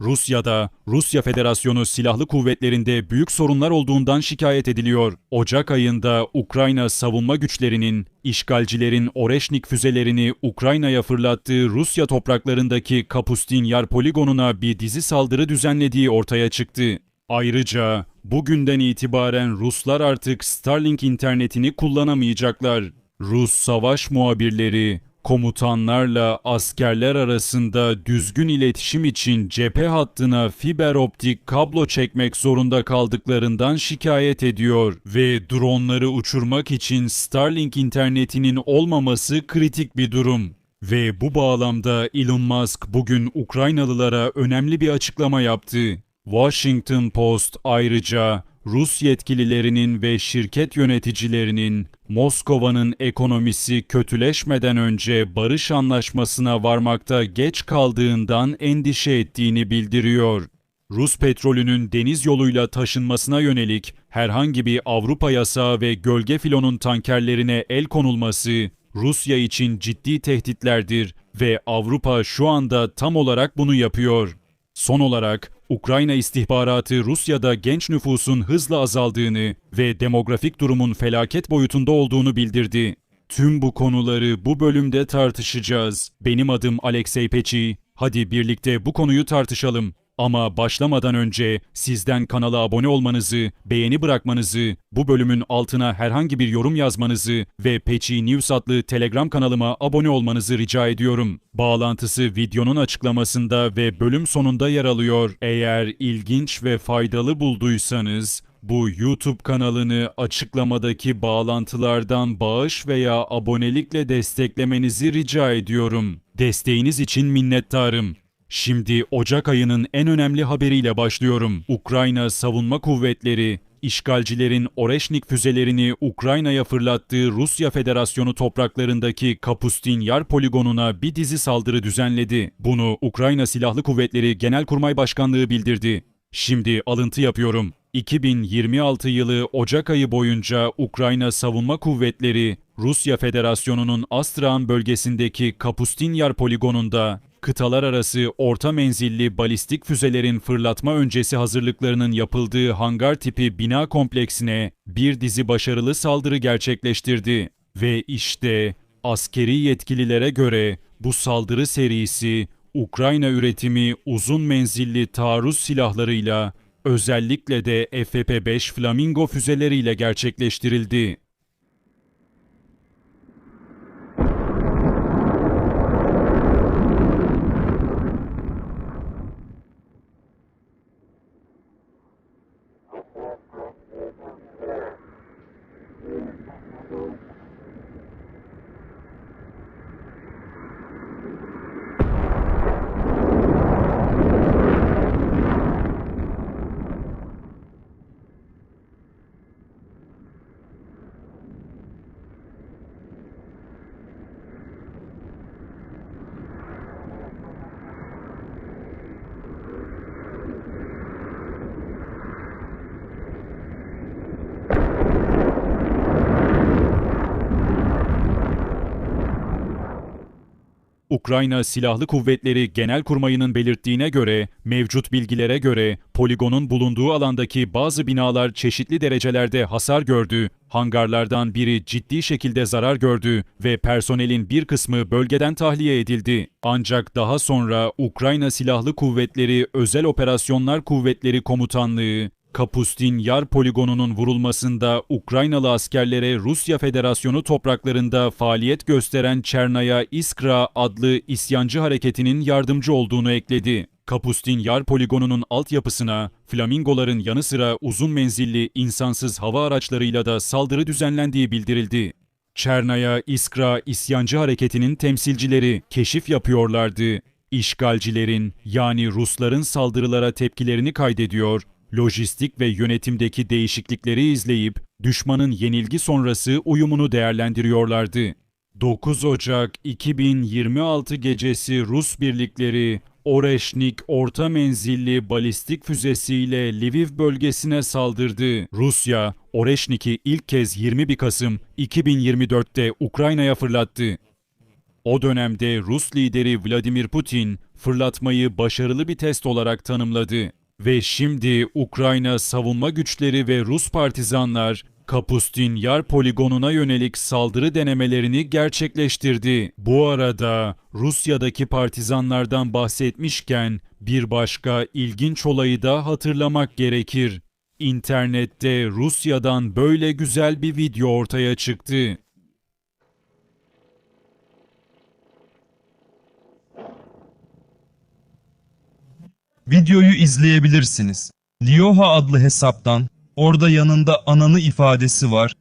Rusya'da, Rusya Federasyonu Silahlı Kuvvetleri'nde büyük sorunlar olduğundan şikayet ediliyor. Ocak ayında Ukrayna savunma güçlerinin, işgalcilerin Oreşnik füzelerini Ukrayna'ya fırlattığı Rusya topraklarındaki Kapustin Yar poligonuna bir dizi saldırı düzenlediği ortaya çıktı. Ayrıca bugünden itibaren Ruslar artık Starlink internetini kullanamayacaklar. Rus savaş muhabirleri komutanlarla askerler arasında düzgün iletişim için cephe hattına fiber optik kablo çekmek zorunda kaldıklarından şikayet ediyor ve dronları uçurmak için Starlink internetinin olmaması kritik bir durum. Ve bu bağlamda Elon Musk bugün Ukraynalılara önemli bir açıklama yaptı. Washington Post ayrıca Rus yetkililerinin ve şirket yöneticilerinin Moskova'nın ekonomisi kötüleşmeden önce barış anlaşmasına varmakta geç kaldığından endişe ettiğini bildiriyor. Rus petrolünün deniz yoluyla taşınmasına yönelik herhangi bir Avrupa yasağı ve gölge filonun tankerlerine el konulması Rusya için ciddi tehditlerdir ve Avrupa şu anda tam olarak bunu yapıyor. Son olarak Ukrayna istihbaratı Rusya'da genç nüfusun hızla azaldığını ve demografik durumun felaket boyutunda olduğunu bildirdi. Tüm bu konuları bu bölümde tartışacağız. Benim adım Alexey Peçi. Hadi birlikte bu konuyu tartışalım. Ama başlamadan önce sizden kanala abone olmanızı, beğeni bırakmanızı, bu bölümün altına herhangi bir yorum yazmanızı ve Peçi News adlı Telegram kanalıma abone olmanızı rica ediyorum. Bağlantısı videonun açıklamasında ve bölüm sonunda yer alıyor. Eğer ilginç ve faydalı bulduysanız bu YouTube kanalını açıklamadaki bağlantılardan bağış veya abonelikle desteklemenizi rica ediyorum. Desteğiniz için minnettarım. Şimdi Ocak ayının en önemli haberiyle başlıyorum. Ukrayna Savunma Kuvvetleri, işgalcilerin Oreşnik füzelerini Ukrayna'ya fırlattığı Rusya Federasyonu topraklarındaki Kapustin Yar poligonuna bir dizi saldırı düzenledi. Bunu Ukrayna Silahlı Kuvvetleri Genelkurmay Başkanlığı bildirdi. Şimdi alıntı yapıyorum. 2026 yılı Ocak ayı boyunca Ukrayna Savunma Kuvvetleri, Rusya Federasyonu'nun Astrakhan bölgesindeki Kapustinyar poligonunda kıtalar arası orta menzilli balistik füzelerin fırlatma öncesi hazırlıklarının yapıldığı hangar tipi bina kompleksine bir dizi başarılı saldırı gerçekleştirdi. Ve işte askeri yetkililere göre bu saldırı serisi Ukrayna üretimi uzun menzilli taarruz silahlarıyla özellikle de FP5 Flamingo füzeleriyle gerçekleştirildi. Ukrayna Silahlı Kuvvetleri Genelkurmayı'nın belirttiğine göre, mevcut bilgilere göre poligonun bulunduğu alandaki bazı binalar çeşitli derecelerde hasar gördü, hangarlardan biri ciddi şekilde zarar gördü ve personelin bir kısmı bölgeden tahliye edildi. Ancak daha sonra Ukrayna Silahlı Kuvvetleri Özel Operasyonlar Kuvvetleri Komutanlığı, Kapustin Yar poligonunun vurulmasında Ukraynalı askerlere Rusya Federasyonu topraklarında faaliyet gösteren Çernaya İskra adlı isyancı hareketinin yardımcı olduğunu ekledi. Kapustin Yar poligonunun altyapısına flamingoların yanı sıra uzun menzilli insansız hava araçlarıyla da saldırı düzenlendiği bildirildi. Çernaya İskra isyancı hareketinin temsilcileri keşif yapıyorlardı. İşgalcilerin yani Rusların saldırılara tepkilerini kaydediyor, lojistik ve yönetimdeki değişiklikleri izleyip düşmanın yenilgi sonrası uyumunu değerlendiriyorlardı. 9 Ocak 2026 gecesi Rus birlikleri Oreşnik orta menzilli balistik füzesiyle Lviv bölgesine saldırdı. Rusya, Oreşnik'i ilk kez 21 Kasım 2024'te Ukrayna'ya fırlattı. O dönemde Rus lideri Vladimir Putin fırlatmayı başarılı bir test olarak tanımladı. Ve şimdi Ukrayna savunma güçleri ve Rus partizanlar Kapustin Yar poligonuna yönelik saldırı denemelerini gerçekleştirdi. Bu arada Rusya'daki partizanlardan bahsetmişken bir başka ilginç olayı da hatırlamak gerekir. İnternette Rusya'dan böyle güzel bir video ortaya çıktı. Videoyu izleyebilirsiniz. Lioha adlı hesaptan orada yanında ananı ifadesi var.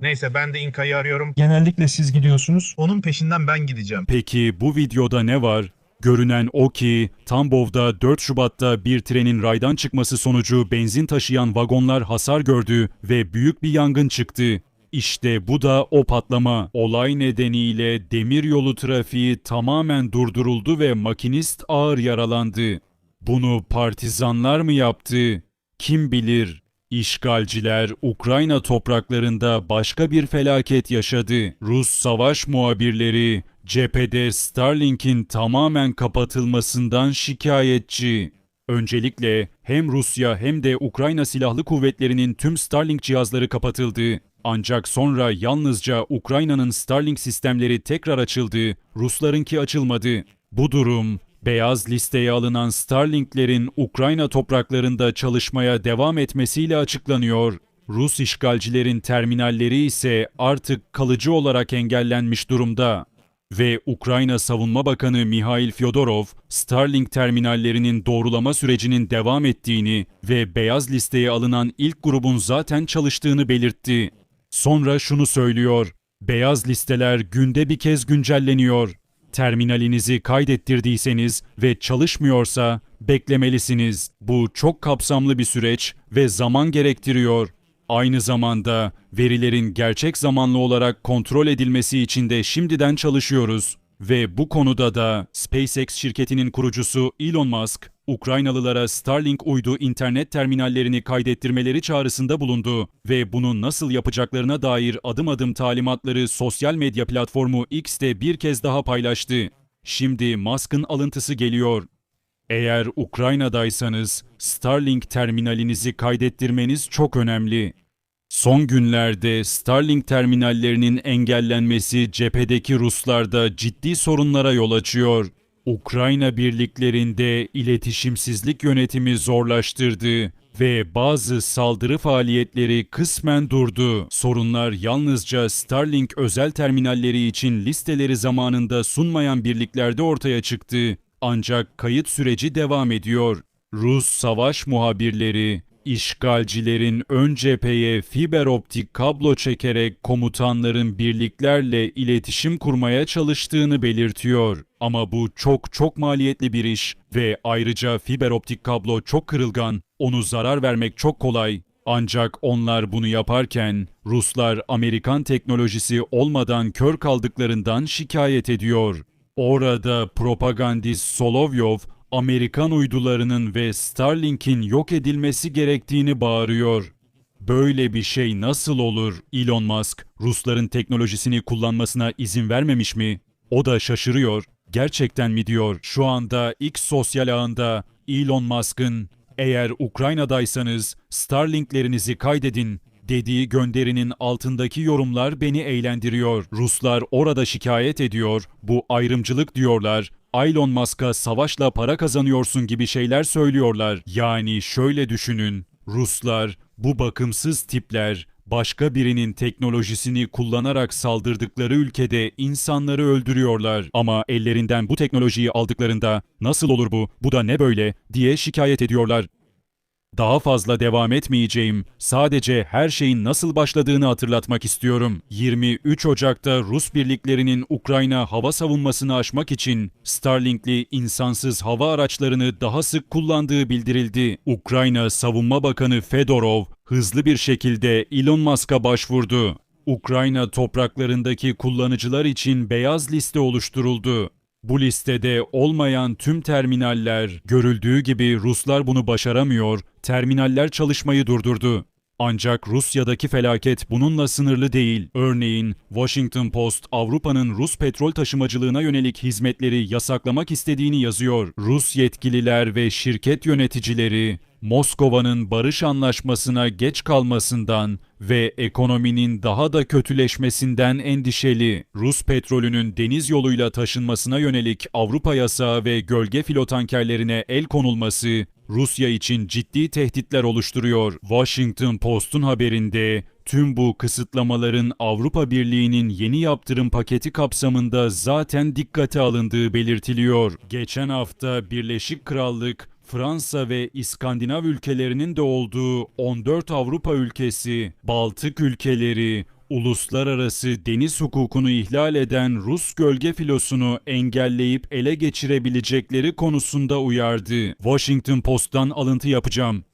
Neyse ben de İnka'yı arıyorum. Genellikle siz gidiyorsunuz. Onun peşinden ben gideceğim. Peki bu videoda ne var? Görünen o ki Tambov'da 4 Şubat'ta bir trenin raydan çıkması sonucu benzin taşıyan vagonlar hasar gördü ve büyük bir yangın çıktı. İşte bu da o patlama. Olay nedeniyle demiryolu trafiği tamamen durduruldu ve makinist ağır yaralandı. Bunu partizanlar mı yaptı? Kim bilir? İşgalciler Ukrayna topraklarında başka bir felaket yaşadı. Rus savaş muhabirleri cephede Starlink'in tamamen kapatılmasından şikayetçi. Öncelikle hem Rusya hem de Ukrayna Silahlı Kuvvetleri'nin tüm Starlink cihazları kapatıldı. Ancak sonra yalnızca Ukrayna'nın Starlink sistemleri tekrar açıldı, Ruslarınki açılmadı. Bu durum beyaz listeye alınan Starlink'lerin Ukrayna topraklarında çalışmaya devam etmesiyle açıklanıyor. Rus işgalcilerin terminalleri ise artık kalıcı olarak engellenmiş durumda. Ve Ukrayna Savunma Bakanı Mihail Fyodorov, Starlink terminallerinin doğrulama sürecinin devam ettiğini ve beyaz listeye alınan ilk grubun zaten çalıştığını belirtti. Sonra şunu söylüyor. Beyaz listeler günde bir kez güncelleniyor. Terminalinizi kaydettirdiyseniz ve çalışmıyorsa beklemelisiniz. Bu çok kapsamlı bir süreç ve zaman gerektiriyor. Aynı zamanda verilerin gerçek zamanlı olarak kontrol edilmesi için de şimdiden çalışıyoruz. Ve bu konuda da SpaceX şirketinin kurucusu Elon Musk, Ukraynalılara Starlink uydu internet terminallerini kaydettirmeleri çağrısında bulundu ve bunu nasıl yapacaklarına dair adım adım talimatları sosyal medya platformu X'te bir kez daha paylaştı. Şimdi Musk'ın alıntısı geliyor. Eğer Ukrayna'daysanız Starlink terminalinizi kaydettirmeniz çok önemli. Son günlerde Starlink terminallerinin engellenmesi cephedeki Ruslarda ciddi sorunlara yol açıyor. Ukrayna birliklerinde iletişimsizlik yönetimi zorlaştırdı ve bazı saldırı faaliyetleri kısmen durdu. Sorunlar yalnızca Starlink özel terminalleri için listeleri zamanında sunmayan birliklerde ortaya çıktı. Ancak kayıt süreci devam ediyor. Rus savaş muhabirleri işgalcilerin ön cepheye fiber optik kablo çekerek komutanların birliklerle iletişim kurmaya çalıştığını belirtiyor. Ama bu çok çok maliyetli bir iş ve ayrıca fiber optik kablo çok kırılgan, onu zarar vermek çok kolay. Ancak onlar bunu yaparken Ruslar Amerikan teknolojisi olmadan kör kaldıklarından şikayet ediyor. Orada propagandist Solovyov Amerikan uydularının ve Starlink'in yok edilmesi gerektiğini bağırıyor. Böyle bir şey nasıl olur? Elon Musk Rusların teknolojisini kullanmasına izin vermemiş mi? O da şaşırıyor. Gerçekten mi diyor? Şu anda X sosyal ağında Elon Musk'ın eğer Ukrayna'daysanız Starlink'lerinizi kaydedin dediği gönderinin altındaki yorumlar beni eğlendiriyor. Ruslar orada şikayet ediyor. Bu ayrımcılık diyorlar. Elon Musk'a savaşla para kazanıyorsun gibi şeyler söylüyorlar. Yani şöyle düşünün. Ruslar, bu bakımsız tipler başka birinin teknolojisini kullanarak saldırdıkları ülkede insanları öldürüyorlar. Ama ellerinden bu teknolojiyi aldıklarında nasıl olur bu, bu da ne böyle diye şikayet ediyorlar. Daha fazla devam etmeyeceğim. Sadece her şeyin nasıl başladığını hatırlatmak istiyorum. 23 Ocak'ta Rus birliklerinin Ukrayna hava savunmasını aşmak için Starlink'li insansız hava araçlarını daha sık kullandığı bildirildi. Ukrayna Savunma Bakanı Fedorov hızlı bir şekilde Elon Musk'a başvurdu. Ukrayna topraklarındaki kullanıcılar için beyaz liste oluşturuldu. Bu listede olmayan tüm terminaller, görüldüğü gibi Ruslar bunu başaramıyor, terminaller çalışmayı durdurdu. Ancak Rusya'daki felaket bununla sınırlı değil. Örneğin Washington Post Avrupa'nın Rus petrol taşımacılığına yönelik hizmetleri yasaklamak istediğini yazıyor. Rus yetkililer ve şirket yöneticileri Moskova'nın barış anlaşmasına geç kalmasından ve ekonominin daha da kötüleşmesinden endişeli. Rus petrolünün deniz yoluyla taşınmasına yönelik Avrupa yasağı ve gölge filo tankerlerine el konulması Rusya için ciddi tehditler oluşturuyor. Washington Post'un haberinde tüm bu kısıtlamaların Avrupa Birliği'nin yeni yaptırım paketi kapsamında zaten dikkate alındığı belirtiliyor. Geçen hafta Birleşik Krallık Fransa ve İskandinav ülkelerinin de olduğu 14 Avrupa ülkesi, Baltık ülkeleri, uluslararası deniz hukukunu ihlal eden Rus gölge filosunu engelleyip ele geçirebilecekleri konusunda uyardı. Washington Post'tan alıntı yapacağım.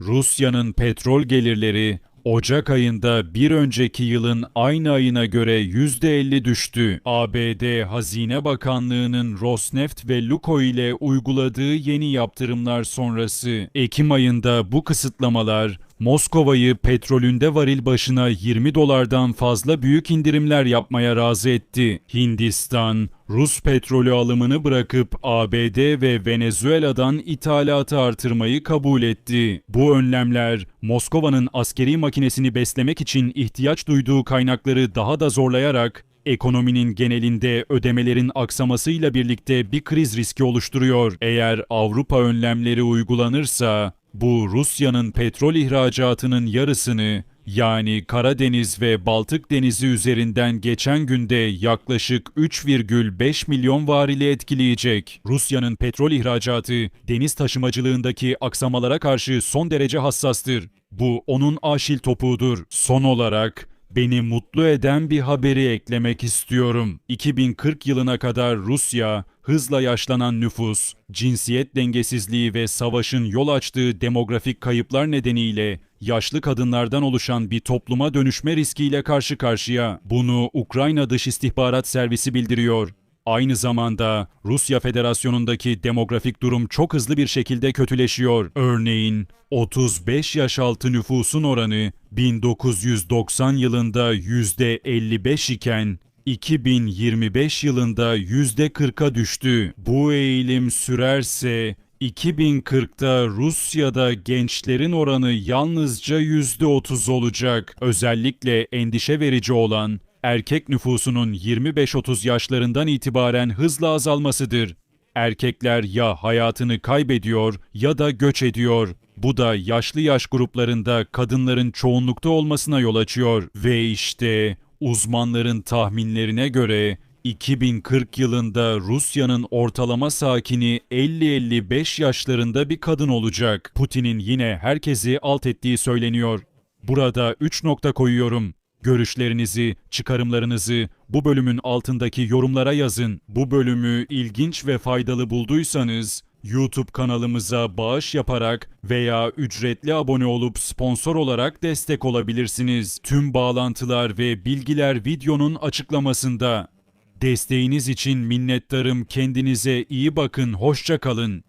Rusya'nın petrol gelirleri Ocak ayında bir önceki yılın aynı ayına göre %50 düştü. ABD Hazine Bakanlığı'nın Rosneft ve Luko ile uyguladığı yeni yaptırımlar sonrası Ekim ayında bu kısıtlamalar Moskova'yı petrolünde varil başına 20 dolardan fazla büyük indirimler yapmaya razı etti. Hindistan, Rus petrolü alımını bırakıp ABD ve Venezuela'dan ithalatı artırmayı kabul etti. Bu önlemler Moskova'nın askeri makinesini beslemek için ihtiyaç duyduğu kaynakları daha da zorlayarak ekonominin genelinde ödemelerin aksamasıyla birlikte bir kriz riski oluşturuyor. Eğer Avrupa önlemleri uygulanırsa bu Rusya'nın petrol ihracatının yarısını yani Karadeniz ve Baltık Denizi üzerinden geçen günde yaklaşık 3,5 milyon varili etkileyecek. Rusya'nın petrol ihracatı deniz taşımacılığındaki aksamalara karşı son derece hassastır. Bu onun aşil topuğudur. Son olarak Beni mutlu eden bir haberi eklemek istiyorum. 2040 yılına kadar Rusya, hızla yaşlanan nüfus, cinsiyet dengesizliği ve savaşın yol açtığı demografik kayıplar nedeniyle yaşlı kadınlardan oluşan bir topluma dönüşme riskiyle karşı karşıya. Bunu Ukrayna Dış İstihbarat Servisi bildiriyor. Aynı zamanda Rusya Federasyonu'ndaki demografik durum çok hızlı bir şekilde kötüleşiyor. Örneğin 35 yaş altı nüfusun oranı 1990 yılında %55 iken 2025 yılında %40'a düştü. Bu eğilim sürerse 2040'ta Rusya'da gençlerin oranı yalnızca %30 olacak. Özellikle endişe verici olan erkek nüfusunun 25-30 yaşlarından itibaren hızla azalmasıdır. Erkekler ya hayatını kaybediyor ya da göç ediyor. Bu da yaşlı yaş gruplarında kadınların çoğunlukta olmasına yol açıyor. Ve işte uzmanların tahminlerine göre 2040 yılında Rusya'nın ortalama sakini 50-55 yaşlarında bir kadın olacak. Putin'in yine herkesi alt ettiği söyleniyor. Burada 3 nokta koyuyorum. Görüşlerinizi, çıkarımlarınızı bu bölümün altındaki yorumlara yazın. Bu bölümü ilginç ve faydalı bulduysanız YouTube kanalımıza bağış yaparak veya ücretli abone olup sponsor olarak destek olabilirsiniz. Tüm bağlantılar ve bilgiler videonun açıklamasında. Desteğiniz için minnettarım. Kendinize iyi bakın. Hoşça kalın.